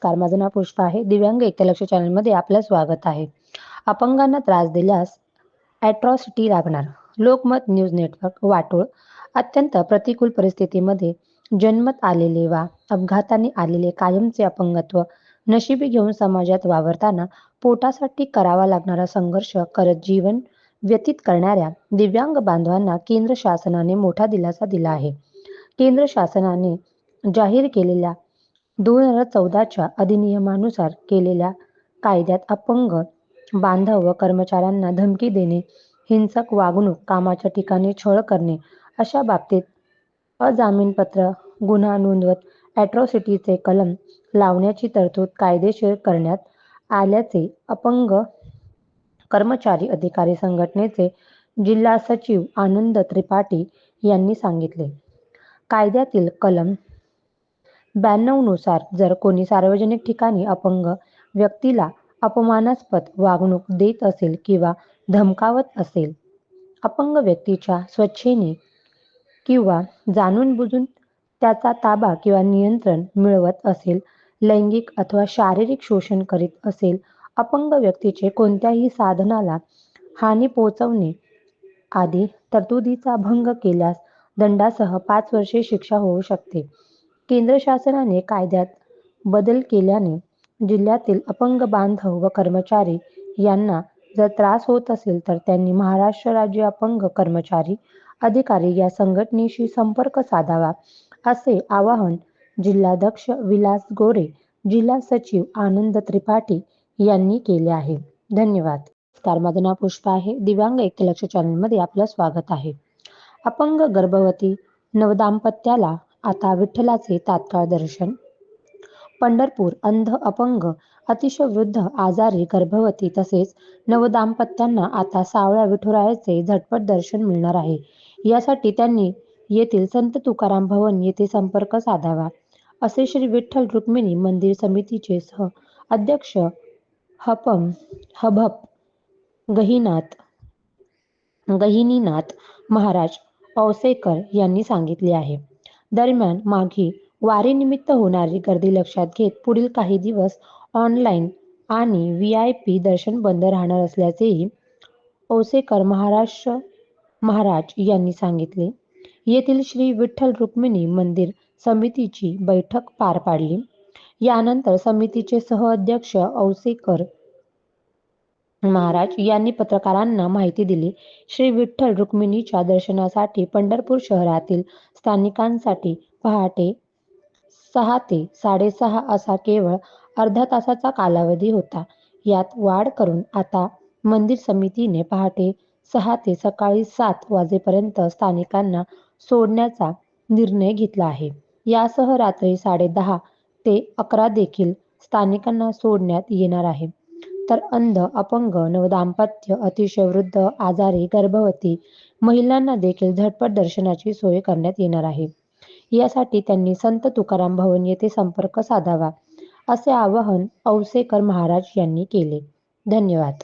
नमस्कार माझं नाव पुष्पा आहे. दिव्यांग एकलक्ष चॅनलमध्ये आपलं स्वागत आहे. अपंगांना त्रास दिल्यास ॲट्रॉसिटी लागणार. लोकमत न्यूज नेटवर्क वाटोळ. अत्यंत प्रतिकूल परिस्थितीमध्ये जन्मत आलेले वा अपघाताने आलेले कायमचे अपंगत्व नशिबी घेऊन समाजात वावरताना पोटासाठी करावा लागणारा संघर्ष करत जीवन व्यतीत करणाऱ्या दिव्यांग बांधवांना केंद्र शासनाने मोठा दिलासा दिला आहे. केंद्र शासनाने जाहीर केलेल्या दोन हजार चौदाच्या अधिनियमानुसार केलेल्या कायद्यात अपंग बांधव व कर्मचाऱ्यांना धमकी देणे हिंसक वागणूक कामाच्या ठिकाणी छळ करणे अशा बाबतीत अजामीनपत्र गुन्हा नोंदवत ॲट्रॉसिटीचे कलम लावण्याची तरतूद कायदेशीर करण्यात आल्याचे अपंग कर्मचारी अधिकारी संघटनेचे जिल्हा सचिव आनंद त्रिपाठी यांनी सांगितले. कायद्यातील कलम ब्याण्णवनुसार जर कोणी सार्वजनिक ठिकाणी अपंग व्यक्तीला अपमानास्पद वागणूक देत असेल किंवा धमकावत असेल अपंग व्यक्तीच्या स्वच्छेने किंवा जाणून बुजून त्याचा ताबा किंवा नियंत्रण मिळवत असेल लैंगिक अथवा शारीरिक शोषण करीत असेल अपंग व्यक्तीचे कोणत्याही साधनाला हानी पोहोचवणे आदी तरतुदीचा भंग केल्यास दंडासह पाच वर्षे शिक्षा होऊ शकते. केंद्र शासनाने कायद्यात बदल केल्याने जिल्ह्यातील अपंग बांधव व कर्मचारी यांना जर त्रास होत असेल तर त्यांनी महाराष्ट्र राज्य अपंग कर्मचारी अधिकारी या संघटनेशी संपर्क साधावा असे आवाहन जिल्हाध्यक्ष विलास गोरे जिल्हा सचिव आनंद त्रिपाठी यांनी केले आहे. धन्यवाद. नमस्कार माझं नाव पुष्पा आहे. दिव्यांग एकलक्ष चॅनलमध्ये आपलं स्वागत आहे. अपंग गर्भवती नवदाम्पत्याला आता विठ्ठलाचे तात्काळ दर्शन. पंढरपूर अंध अपंग अतिशय वृद्ध आजारी गर्भवती तसेच नवदाम्पत्यांना आता सावळ्या विठुरायाचे झटपट दर्शन मिळणार आहे. यासाठी त्यांनी येथील संत तुकाराम भवन येथे संपर्क साधावा. असे श्री विठ्ठल रुक्मिणी मंदिर समितीचे सह अध्यक्ष हपम हभप गहिनाथ गहिनीनाथ महाराज औसेकर यांनी सांगितले आहे. दरम्यान माघी वारीनिमित्त होणारी गर्दी लक्षात घेत पुढील काही दिवस ऑनलाईन आणि व्ही आय पी दर्शन बंद राहणार असल्याचेही औसेकर महाराष्ट्र महाराज यांनी सांगितले. येथील श्री विठ्ठल रुक्मिणी मंदिर समितीची बैठक पार पाडली. यानंतर समितीचे सहअध्यक्ष औसेकर महाराज यांनी पत्रकारांना माहिती दिली. श्री विठ्ठल रुक्मिणीच्या दर्शनासाठी पंढरपूर शहरातील स्थानिकांसाठी पहाटे सहा ते साडेसहा असा केवळ अर्धा तासाचा कालावधी होता. यात वाढ करून आता मंदिर समितीने पहाटे सहा ते सकाळी सात वाजेपर्यंत स्थानिकांना सोडण्याचा निर्णय घेतला आहे. यासह रात्री साडे दहा ते अकरा देखील स्थानिकांना सोडण्यात येणार आहे. तर अंध अपंग नवदाम्पत्य अतिशय वृद्ध आजारी गर्भवती महिलांना देखील झटपट दर्शनाची सोय करण्यात येणार आहे. यासाठी त्यांनी संत तुकाराम भवन येथे संपर्क साधावा असे आवाहन औसेकर महाराज यांनी केले. धन्यवाद.